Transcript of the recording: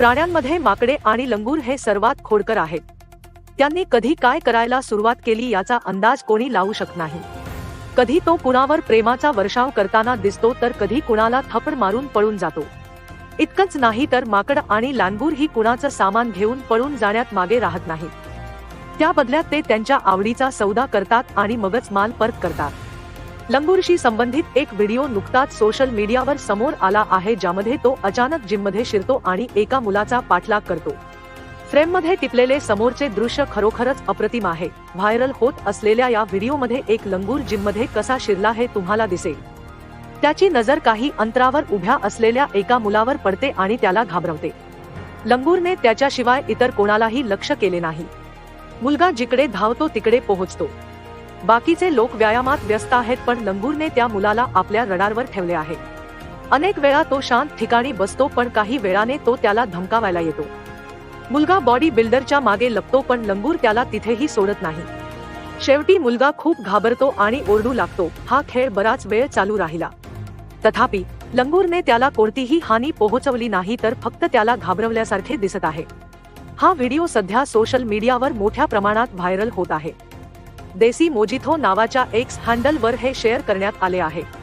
प्राण्यांमध्ये माकडे आणि लंगूर हे सर्वात खोडकर आहेत. त्यांनी कधी काय करायला सुरुवात केली याचा अंदाज कोणी लावू शकत नाही. कधी तो कुणावर प्रेमाचा वर्षाव करताना दिसतो तर कधी कुणाला थप्पड मारून पळून जातो. इतकंच नाही तर माकड आणि लांगूर ही कुणाचं सामान घेऊन पळून जाण्यात मागे राहत नाहीत. त्या बदल्यात ते त्यांच्या आवडीचा सौदा करतात आणि मगच माल परत करतात. लंगूरशी संबंधित एक व्हिडिओ नुकताच सोशल मीडियावर समोर आला आहे ज्यामध्ये तो अचानक जिममध्ये शिरतो आणि एका मुलाचा पाठलाग करतो. फ्रेममध्ये टिपलेले समोरचे दृश्य खरोखरच अप्रतिम आहे. व्हायरल होत असलेल्या या व्हिडिओमध्ये एक लंगूर जिममध्ये कसा शिरला हे तुम्हाला दिसेल. त्याची नजर काही अंतरावर उभ्या असलेल्या एका मुलावर पडते आणि त्याला घाबरवते. लंगूरने त्याच्याशिवाय इतर कोणालाही लक्ष केले नाही. मुलगा जिकडे धावतो तिकडे पोहोचतो. बाकीचे लोक व्यायामात व्यस्त आहेत पण लंगूरने त्या मुलाला आपल्या रडारवर ठेवले आहे. अनेक वेळा तो शांत ठिकाणी बसतो पण काही वेळाने तो त्याला धमकावायला येतो. मुलगा बॉडी बिल्डरच्या मागे लपतो पण लंगूर त्याला तिथेही सोडत नाही. शेवटी मुलगा खूप घाबरतो आणि ओरडू लागतो. हा खेळ बराच वेळ चालू राहिला. तथापि लंगूरने त्याला कोणतीही हानी पोहोचवली नाही तर फक्त त्याला घाबरवल्यासारखे दिसत आहे. हा व्हिडिओ सध्या सोशल मीडियावर मोठ्या प्रमाणात व्हायरल होत आहे. देसी मोजिथो नावाच्या एक्स हँडलवर हे शेअर करण्यात आले आहे.